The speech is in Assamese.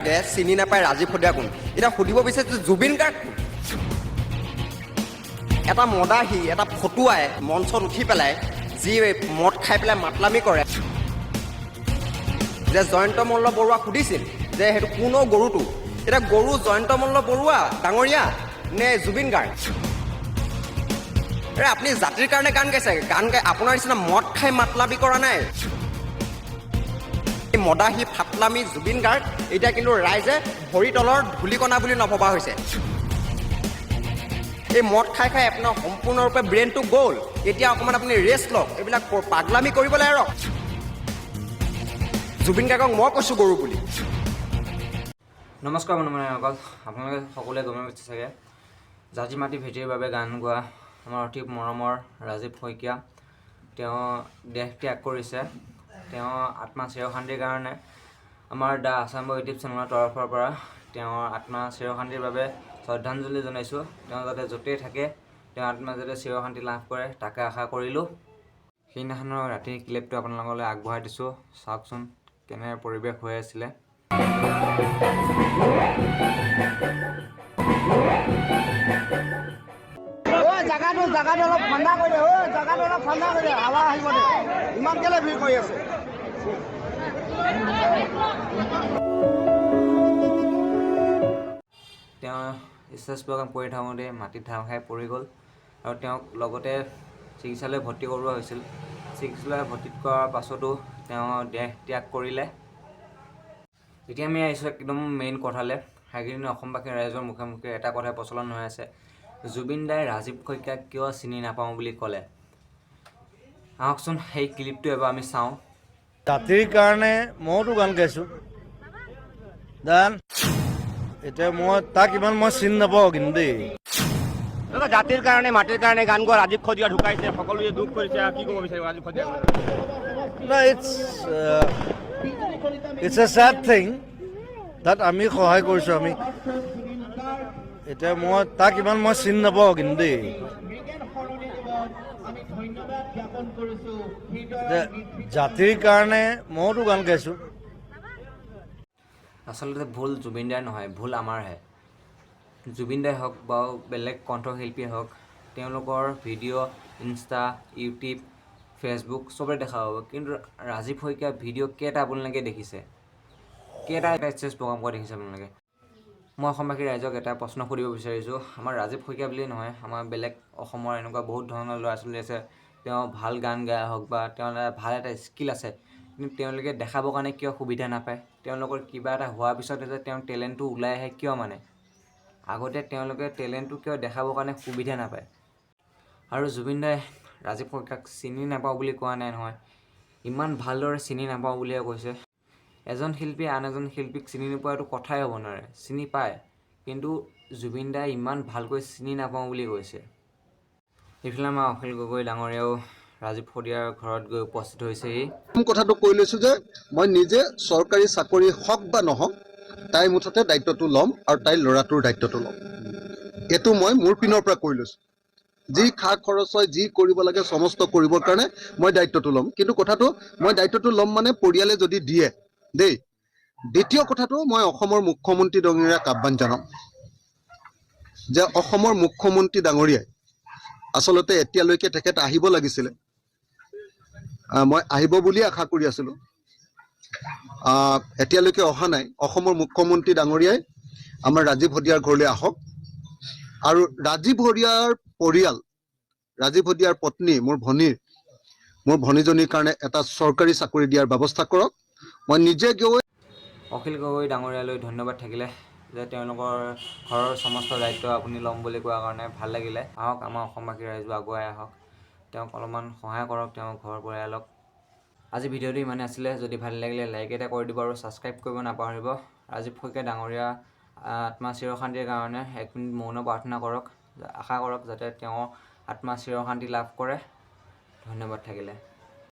চিনি নাপায় ৰাজীৱ সদিয়া কোন? এতিয়া সুধিব বিচাৰিছো জুবিন গাৰ্গ কোন? এটা মদাহী এটা ফটুৱাই মঞ্চত উঠি পেলাই যি মদ খাই পেলাই মাতলামি কৰে। যে জয়ন্ত মল্ল বৰুৱাক সুধিছিল যে সেইটো কোনো গৰুটো? এতিয়া গৰু জয়ন্ত মল্ল বৰুৱা ডাঙৰীয়া নে জুবিন গাৰ্গ? আপুনি জাতিৰ কাৰণে গান গাইছে গান গাই আপোনাৰ নিচিনা মদ খাই মাতলামি কৰা নাই। মদাহী ফাটলামি জুবিন গাৰ্গ এতিয়া কিন্তু ৰাইজে ভৰি তলৰ ধূলিকণা বুলি নভবা হৈছে। এই মদ খাই খাই আপোনাৰ সম্পূৰ্ণৰূপে ব্ৰেইনটো গ'ল। এতিয়া অকণমান আপুনি ৰেষ্ট লওক। এইবিলাক পাগলামি কৰিবলৈ এৰক জুবিন গাৰ্গক মই কৈছোঁ গৰু বুলি। নমস্কাৰ বন্ধু বান্ধৱীসকল আপোনালোকে সকলোৱে গমে পাইছে চাগে? জাতি মাটি ভেটিৰ বাবে গান গোৱা আমাৰ অতি মৰমৰ ৰাজীৱ শইকীয়া। তেওঁ দেহ ত্যাগ কৰিছে। তেওঁ আত্মা চিৰশান্তিৰ কাৰণে আমাৰ দ্য আছাম ইউটিউব চেনেলৰ তৰফৰ পৰা তেওঁৰ আত্মা চিৰশান্তিৰ বাবে শ্ৰদ্ধাঞ্জলি জনাইছোঁ। তেওঁ যাতে য'তেই থাকে তেওঁ আত্মা যাতে চিৰশান্তি লাভ কৰে তাকে আশা কৰিলোঁ। সেইদিনাখনৰ ৰাতিৰ ক্লিপটো আপোনালোকলৈ আগবঢ়াই দিছোঁ। চাওকচোন কেনে পৰিৱেশ হৈ আছিলে। জাগাটো জাগাটো অলপ ঠাণ্ডা কৰি দে ঐ জাগাটো অলপ ঠাণ্ডা কৰি দে হাৱা আহিব দে। ইমান কেলে ভিৰ কৰি আছে? তেওঁ ষ্টেজ প্ৰগ্ৰাম কৰি থাকোঁতে মাটিত ঢাল খাই পৰি গ'ল আৰু তেওঁক লগতে চিকিৎসালয়ত ভৰ্তি কৰোৱা হৈছিল। চিকিৎসালয়ত ভৰ্তি কৰাৰ পাছতো তেওঁ দেহ ত্যাগ কৰিলে। এতিয়া আমি আহিছোঁ একদম মেইন কথালৈ। সেইকেইদিন অসমবাসী ৰাইজৰ মুখে মুখে এটা কথাই প্ৰচলন হৈ আছে। জুবিন দাই ৰাজীৱ শইকীয়াক কিয় চিনি নাপাওঁ বুলি ক'লে? আহকচোন সেই ক্লিপটো এবাৰ আমি চাওঁ। জাতিৰ কাৰণে মইতো গান গাইছোঁ। গান এতিয়া মই তাক ইমান মই চিনি নাপাওঁ কিন্তু দেই। জাতিৰ কাৰণে মাটিৰ কাৰণে গান গোৱা ৰাজীৱ খদিয়া ঢুকাইছে সকলোৱে দুখ কৰিছে কি ক'ব বিচাৰিব Rajiv Khadiya it's it's a sad thing তাত আমি সহায় কৰিছোঁ আমি এতিয়া মই, তাক ইমান মই চিনি নাপাওঁ কিন্তু দেই। জাতিৰ কাৰণে মইতো গান গাইছোঁ। আচলতে ভুল জুবিন দাৰ নহয়, ভুল আমাৰহে। জুবিন দাই হওক বা বেলেগ কণ্ঠশিল্পীয়ে হওক, তেওঁলোকৰ ভিডিঅ' ইনষ্টা, ইউটিউব, ফেচবুক চবতে দেখা পাব। কিন্তু ৰাজীৱ শইকীয়া ভিডিঅ' কেইটা আপোনালোকে দেখিছে? কেইটা এটা ষ্টেজ প্ৰগ্ৰাম কৰা দেখিছে আপোনালোকে? মই অসমবাসী ৰাইজক এটা প্ৰশ্ন সুধিব বিচাৰিছোঁ। আমাৰ ৰাজীৱ শইকীয়া বুলিয়েই নহয় আমাৰ বেলেগ অসমৰ এনেকুৱা বহুত ধৰণৰ ল'ৰা ছোৱালী আছে। তেওঁ ভাল গান গাই হওক বা তেওঁ এটা ভাল এটা স্কিল আছে কিন্তু তেওঁলোকে দেখাবৰ কাৰণে কিয় সুবিধা নাপায়? তেওঁলোকৰ কিবা এটা হোৱাৰ পিছতে যে তেওঁৰ টেলেণ্টটো ওলাই আহে কিয় মানে? আগতে তেওঁলোকে টেলেণ্টটো কিয় দেখাবৰ কাৰণে সুবিধা নাপায়? আৰু জুবিন দাই ৰাজীৱ শইকীয়াক চিনি নাপাওঁ বুলি কোৱা নাই নহয় ইমান ভালদৰে চিনি নাপাওঁ বুলিহে কৈছে। এজন শিল্পীয়ে আন এজন শিল্পীক চিনি নোপোৱাটো কথাই হ'ব নোৱাৰে, চিনি পায়। কিন্তু জুবিন দাই ইমান ভালকৈ চিনি নাপাওঁ বুলি কৈছে। এইফালে আমাৰ অখিল গগৈ ডাঙৰীয়াও ৰাজীৱ শদিয়াৰ ঘৰত গৈ উপস্থিত হৈছেহি। কথাটো কৈ লৈছোঁ যে, মই নিজে চৰকাৰী চাকৰি হওক বা নহওক, তাইৰ মুঠতে দায়িত্বটো ল'ম আৰু তাইৰ ল'ৰাটোৰ দায়িত্বটো ল'ম। এইটো মই মোৰ পিনৰ পৰা কৈ লৈছোঁ। যি খা খৰচ হয়, যি কৰিব লাগে, সমস্ত কৰিবৰ কাৰণে মই দায়িত্বটো ল'ম। কিন্তু কথাটো, মই দায়িত্বটো ল'ম মানে পৰিয়ালে যদি দিয়ে দেই দ্বিতীয় কথাটো মই অসমৰ মুখ্যমন্ত্ৰী ডাঙৰীয়াক আহ্বান জনাম। যে অসমৰ মুখ্যমন্ত্ৰী ডাঙৰীয়াই আচলতে এতিয়ালৈকে তেখেত আহিব লাগিছিলে। মই আহিব বুলিয়ে আশা কৰি আছিলোঁ। এতিয়ালৈকে অহা নাই। অসমৰ মুখ্যমন্ত্ৰী ডাঙৰীয়াই আমাৰ ৰাজীৱ হদিয়াৰ ঘৰলৈ আহক। আৰু ৰাজীৱ হদিয়াৰ পৰিয়াল ৰাজীৱ হদিয়াৰ পত্নী মোৰ ভনীৰ মোৰ ভনীজনীৰ কাৰণে এটা চৰকাৰী চাকৰি দিয়াৰ ব্যৱস্থা কৰক। মই নিজে গৈ অখিল গগৈ ডাঙৰীয়ালৈ ধন্যবাদ থাকিলে যে তেওঁলোকৰ ঘৰৰ সমস্ত দায়িত্ব আপুনি ল'ম বুলি কোৱাৰ কাৰণে ভাল লাগিলে। আহক আমাৰ অসমবাসী ৰাইজো আগুৱাই আহক। তেওঁক অলপমান সহায় কৰক তেওঁৰ ঘৰ পৰিয়ালক। আজি ভিডিঅ'টো ইমানে আছিলে। যদি ভাল লাগিলে লাইক এটা কৰি দিব আৰু ছাবস্ক্ৰাইব কৰিব নাপাহৰিব। ৰাজীৱ শইকীয়া ডাঙৰীয়া আত্মা চিৰশান্তিৰ কাৰণে এক মিনিট মৌন প্ৰাৰ্থনা কৰক। আশা কৰক যাতে তেওঁৰ আত্মা চিৰশান্তি লাভ কৰে। ধন্যবাদ থাকিলে।